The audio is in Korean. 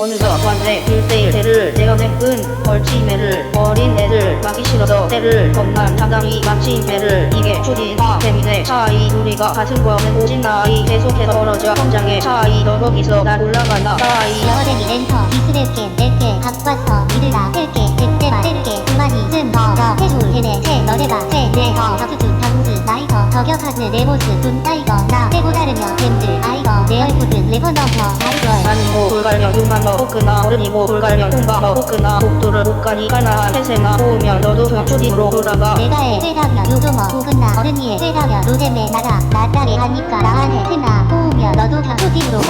어느덧 완내 일대일 대를 내어낸 끈 걸치매를 어린 애들 막기 싫어서 때를 겁난 마친 배를 이게 초딩과 재미네. 차이 우리가 같은 거는 오진 나이 계속해서 벌어져 성장의 차이 너 거기서 날 올라간다. 나이 여어레미 렌터 기스레게 낼게 바꿔서 믿으라 셀게 냅대마 셀게 그만이 좀더 해줄 테네 새 너네가 새내더 다투주 당주 나이더 저격하즈 내 모습. 눈 따이거 나. 빼고 다르며 뱀들. 아이거 내 얼굴은 레버 넘버. 아이걸 육만 너 호크나 어른이고 홍바 너 호크나 복도를 못 가니 가나 태세나 모으면 너도 초딩으로 돌아가. 내가 해 쇠라면 요조머 혹은나 어른이 해 쇠라면 노잼에 나가. 나따래 하니까 나한테 크나 호우면 너도 초딩으로